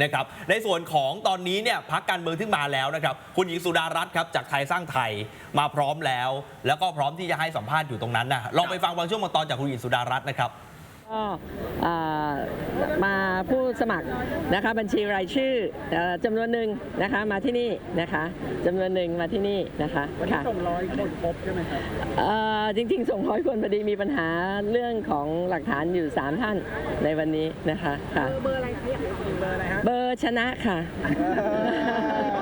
นะครับในส่วนของตอนนี้เนี่ยพักการเมืองที่มาแล้วนะครับ คุณหญิงสุดารัตน์ครับจากไทยสร้างไทยมาพร้อมแล้ว แล้วก็พร้อมที่จะให้สัมภาษณ์อยู่ตรงนั้นนะลองไปฟังบางช่วงบางตอนจากคุณหญิงสุดารัตน์นะครับก็มา ผู้สมัครนะคะบัญชีรายชื่อเอ่อจำนวนหนึ่งนะคะมาที่นี่นะคะจำนวนหนึ่งมาที่นี่นะคะวันนี้ค่ะส่งร้อยคนครบใช่ไหมครับเอ่อจริงๆ ส่งร้อยคนพอดีมีปัญหาเรื่องของหลักฐานอยู่ 3 ท่านในวันนี้นะคะค่ะเบอร์อะไรคะอยากเบอร์อะไรฮะเบอร์ชนะค่ะต้องหลัก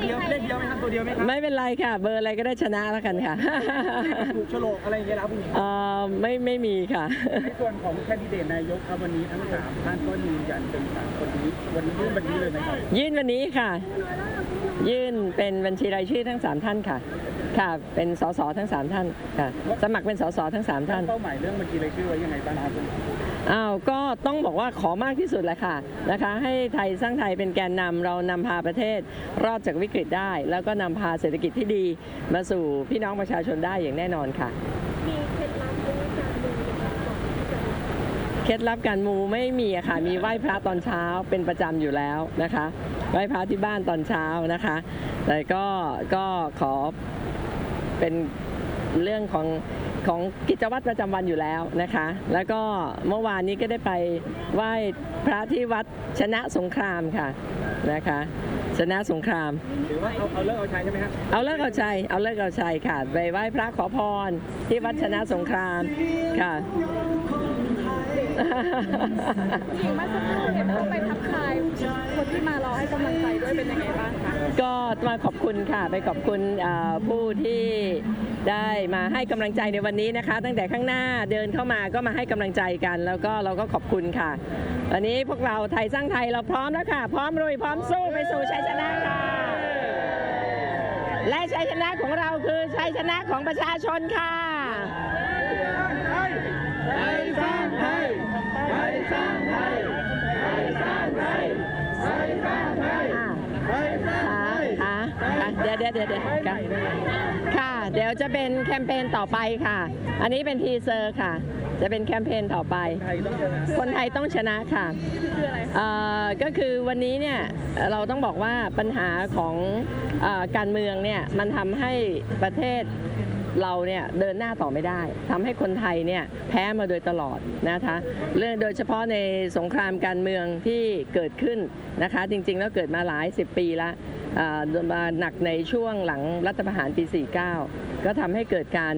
เดียวเลขเดียวไหมครับตัวเดียวไหมครับไม่เป็นไรค่ะ เบอร์อะไรก็ได้ชนะแล้วกันค่ะถูกโฉลกอะไรอย่างเงี้ยนะครับคุณหญิงเอ่อไม่ไม่มีค่ะ ในส่วนของแคนดิเดตนายกครับวันนี้ทั้งสามท่านก็ยืนยันเป็นสามคนนี้วันนี้ยื่นวันนี้เลยไหมครับยื่นวันนี้ค่ะ ยื่นเป็นบัญชีรายชื่อทั้ง3ท่านค่ะ ค่ะ เป็นสสทั้ง3ท่านค่ะ สมัครเป็นสสทั้ง3ท่าน เป้าหมายเรื่องบัญชีรายชื่อไว้ยังไงบ้างครับคุณหญิง อ้าวก็ต้องบอกว่าขอมากที่สุดแหละค่ะนะคะ ให้ไทยสร้างไทยเป็นแกนนำเรานำพาประเทศ รอดจากวิกฤตได้ แล้วก็นำพาเศรษฐกิจที่ดีมาสู่พี่น้องประชาชนได้อย่างแน่นอนค่ะมีเคล็ดลับการดูเคล็ดลับการมูไม่มีอะค่ะมีไหว้พระตอนเช้าเป็นประจำอยู่แล้วนะคะ ไหว้พระที่บ้านตอนเช้านะคะแต่ก็ก็ขอเป็นเรื่องของ ของกิจวัตรประจำวันอยู่แล้วนะคะ แล้วก็เมื่อวานนี้ก็ได้ไปไหว้พระที่วัดชนะสงครามค่ะนะคะชนะสงครามหรือว่าเอาเอาเลิกเอาใช้ใช่ไหมครับเอาเลิกเอาใจเอาเลิกเอาใจค่ะ ไปไหว้พระขอพรที่วัดชนะสงครามค่ะจริงเมื่อสักครู่เห็นว่าไปทักทายคนที่มารอให้กำลังใจด้วยเป็นยังไงบ้างคะก็มาขอบคุณค่ะไปขอบคุณเอ่อผู้ที่ ได้มาให้กำลังใจในวันนี้นะคะ ตั้งแต่ข้างหน้าเดินเข้ามาก็มาให้กำลังใจกัน แล้วก็เราก็ขอบคุณค่ะวันนี้พวกเราไทยสร้างไทยเราพร้อมแล้วค่ะ พร้อมลุยพร้อมสู้ไปสู่ชัยชนะค่ะ และชัยชนะของเราคือชัยชนะของประชาชนค่ะค่ะค่ะเดี๋ยวเดี๋ยวเดี๋ยวเดี๋ยวค่ะค่ะ เดี๋ยวจะเป็นแคมเปญต่อไปค่ะ อันนี้เป็นทีเซอร์ค่ะ จะเป็นแคมเปญต่อไป คนไทยต้องชนะค่ะก็คือวันนี้เนี่ยเราต้องบอกว่าปัญหาของอการเมืองเนี่ยมันทำให้ประเทศเราเนี่ยเดินหน้าต่อไม่ได้ทำให้คนไทยเนี่ยแพ้มาโดยตลอดนะคะเรื่องโดยเฉพาะในสงครามการเมืองที่เกิดขึ้นนะคะ จริงๆ แล้วเกิดมาหลายสิบปีแล้ว มาหนักในช่วงหลังรัฐประหารปี 49 ก็ทำให้เกิดการ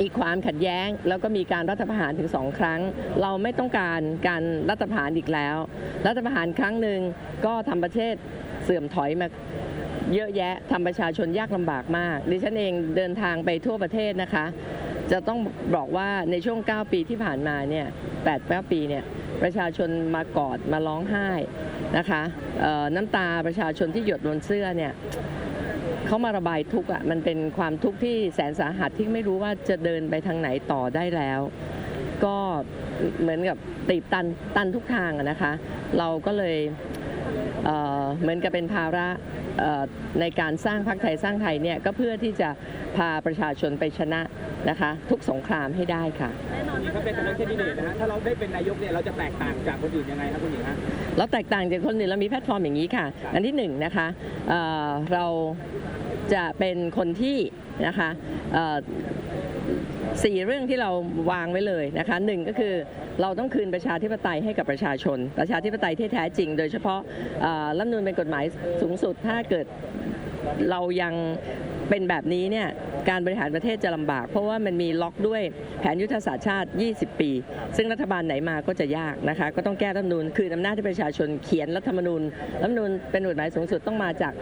มีความขัดแย้ง แล้วก็มีการรัฐประหารถึงสองครั้ง เราไม่ต้องการการรัฐประหารอีกแล้ว รัฐประหารครั้งหนึ่งก็ทำประเทศเสื่อมถอยมาเยอะแยะทำประชาชนยากลำบากมาก ดิฉันเองเดินทางไปทั่วประเทศนะคะ จะต้องบอกว่าในช่วง 9 ปีที่ผ่านมาเนี่ย8 9ปีเนี่ย ประชาชนมากอดมาร้องไห้นะคะน้ำตาประชาชนที่หยดบนเสื้อเนี่ยเขามาระบายทุกข์อะมันเป็นความทุกข์ที่แสนสาหัสที่ไม่รู้ว่าจะเดินไปทางไหนต่อได้แล้ว ก็เหมือนกับตีบตันตันทุกทางอะนะคะ เราก็เลย เอ่อเหมือนกับเป็นภาระเอ่อในการสร้างพรรคไทยสร้างไทยเนี่ยก็เพื่อที่จะพาประชาชนไปชนะนะคะ ทุกสงครามให้ได้ค่ะคุณหญิงครับเป็นคณะแคนดิเดตนะฮะถ้าเราได้เป็นนายกเนี่ยเราจะแตกต่างจากคนอื่นยังไงครับคุณหญิงฮะเราแตกต่างจากคนอื่นเรามีแพลตฟอร์มอย่างนี้ค่ะ อันที่หนึ่งนะคะเอ่อเราจะเป็นคนที่นะคะเอ่อสี่เรื่องที่เราวางไว้เลยนะคะหนึ่งก็คือ เราต้องคืนประชาธิปไตยให้กับประชาชน ประชาธิปไตยที่แท้จริง โดยเฉพาะรัฐมนูลเป็นกฎหมายสูงสุดถ้าเกิดเรายังเป็นแบบนี้เนี่ยการบริหารประเทศจะลำบาก เพราะว่ามันมีล็อกด้วยแผนยุทธศาสตร์ชาติ 20 ปี ซึ่งรัฐบาลไหนมาก็จะยากนะคะ ก็ต้องแก้รัฐมนูญคืนอำนาจให้ประชาชนเขียนรัฐธรรมนูญรัฐมนูญเป็นกฎหมายสูงสุดต้องมาจาก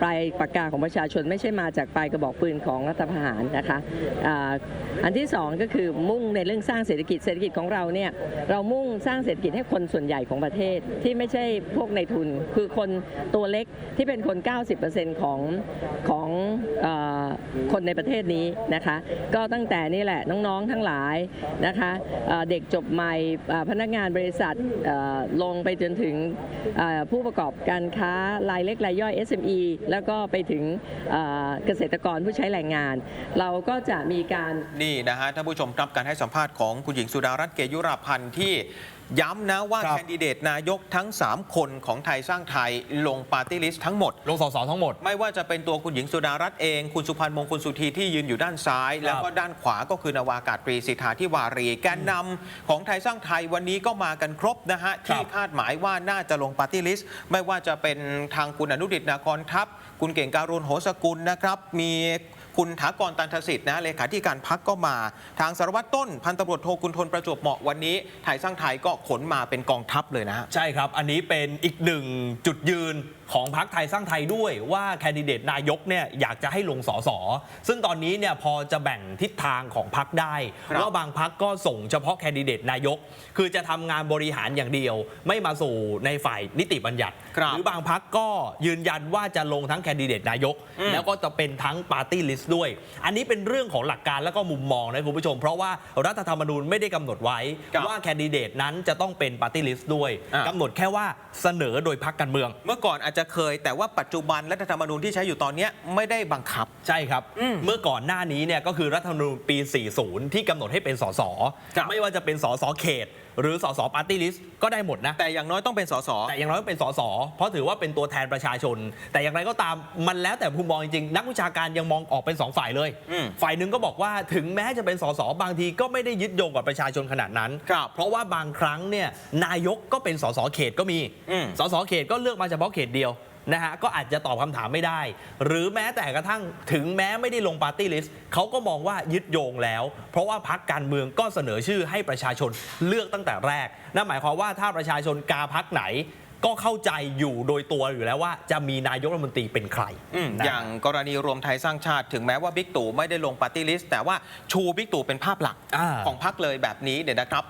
ปลายปากกาของประชาชนไม่ใช่มาจากปลายกระบอกปืนของรัฐประหารนะคะอันที่สองก็คือมุ่งในเรื่องสร้างเศรษฐกิจเศรษฐกิจของเราเนี่ยเรามุ่งสร้างเศรษฐกิจให้คนส่วนใหญ่ของประเทศที่ไม่ใช่พวกในทุน คือคนตัวเล็กที่เป็นคน 90%ของของอคนในประเทศนี้นะคะก็ตั้งแต่นี่แหละน้องๆทั้งหลายนะคะเด็กจบใหม่พนักงานบริษัทลงไปจนถึงผู้ประกอบการค้ารายเล็กรายย่อย SME แล้วก็ไปถึงเอ่อเกษตรกรผู้ใช้แรงงาน เราก็จะมีการ นี่นะฮะท่านผู้ชมครับการให้สัมภาษณ์ของคุณหญิงสุดารัตน์เกยุราพันธ์ที่ ย้ำนะว่าครับ แคนดิเดตนายกทั้ง 3 คนของไทยสร้างไทยลงปาร์ตี้ลิสต์ทั้งหมด ลงสสทั้งหมด ไม่ว่าจะเป็นตัวคุณหญิงสุดารัตน์เอง คุณสุพันธ์มงคลสุธีที่ยืนอยู่ด้านซ้าย แล้วก็ด้านขวาก็คือนาวากาศตรีสิทธาธิวารีแกนนำของไทยสร้างไทยวันนี้ก็มากันครบนะฮะ ที่คาดหมายว่าน่าจะลงปาร์ตี้ลิสต์ไม่ว่าจะเป็นทางคุณอนุดิตนากรทัพ คุณเก่งการุณโหสกุลนะครับ มี คุณถากรตันทสิทธิ์นะเลขาธิการพักก็มา ทางสารวัตรต้นพันตำรวจโทกุลทนประจวบเหมาะวันนี้ไทยสร้างไทยก็ขนมาเป็นกองทัพเลยนะฮะใช่ครับ อันนี้เป็นอีกหนึ่งจุดยืน ของพรรคไทยสร้างไทยด้วยว่าแคนดิเดตนายกเนี่ยอยากจะให้ลงสสซึ่งตอนนี้เนี่ยพอจะแบ่งทิศทางของพรรคได้ครับว่าบางพรรคก็ส่งเฉพาะแคนดิเดตนายก คือจะทำงานบริหารอย่างเดียว ไม่มาสู่ในฝ่ายนิติบัญญัติครับหรือบางพรรคก็ยืนยันว่าจะลงทั้งแคนดิเดตนายกอืมแล้วก็จะเป็นทั้งปาร์ตี้ลิสต์ด้วย อันนี้เป็นเรื่องของหลักการแล้วก็มุมมองนะคุณผู้ชม เพราะว่ารัฐธรรมนูญไม่ได้กำหนดไว้ครับว่าแคนดิเดตนั้นจะต้องเป็นปาร์ตี้ลิสต์ด้วยอะกำหนดแค่ว่าเสนอโดยพรรคการเมือง เมื่อก่อนอาจจะเคย แต่ว่าปัจจุบันรัฐธรรมนูญที่ใช้อยู่ตอนเนี้ยไม่ได้บังคับ ใช่ครับ อืมเมื่อก่อนหน้านี้เนี่ยก็คือรัฐธรรมนูญปี 40 ที่กำหนดให้เป็นสส ครับ ไม่ว่าจะเป็นสสเขตหรือสสปาร์ตี้ลิสต์ก็ได้หมดนะแต่อย่างน้อยต้องเป็นสสแต่อย่างน้อยก็เป็นสสเพราะถือว่าเป็นตัวแทนประชาชน แต่อย่างไรก็ตามมันแล้วแต่มุมมองจริงๆนักวิชาการยังมองออกเป็นสองฝ่ายเลย อืม ฝ่ายหนึ่งก็บอกว่าถึงแม้จะเป็นสสบางทีก็ไม่ได้ยึดโยงกับประชาชนขนาดนั้น ครับเพราะว่าบางครั้งเนี่ยนายกก็เป็นสสเขตก็มีอืม สสเขตก็เลือกมาเฉพาะเขตเดียว นะฮะก็อาจจะตอบคำถามไม่ได้ หรือแม้แต่กระทั่งถึงแม้ไม่ได้ลงปาร์ตี้ลิสต์เขาก็มองว่ายึดโยงแล้ว เพราะว่าพักการเมืองก็เสนอชื่อให้ประชาชนเลือกตั้งแต่แรกนั่นหมายความว่าถ้าประชาชนกาพักไหนก็เข้าใจอยู่โดยตัวอยู่แล้วว่าจะมีนายกรัฐมนตรีเป็นใครอืมนะอย่างกรณีรวมไทยสร้างชาติ ถึงแม้ว่าบิ๊กตู่ไม่ได้ลงปาร์ตี้ลิสต์แต่ว่าชูบิ๊กตู่เป็นภาพหลักอ่าของพรรคเลยแบบนี้เนี่ยนะครับ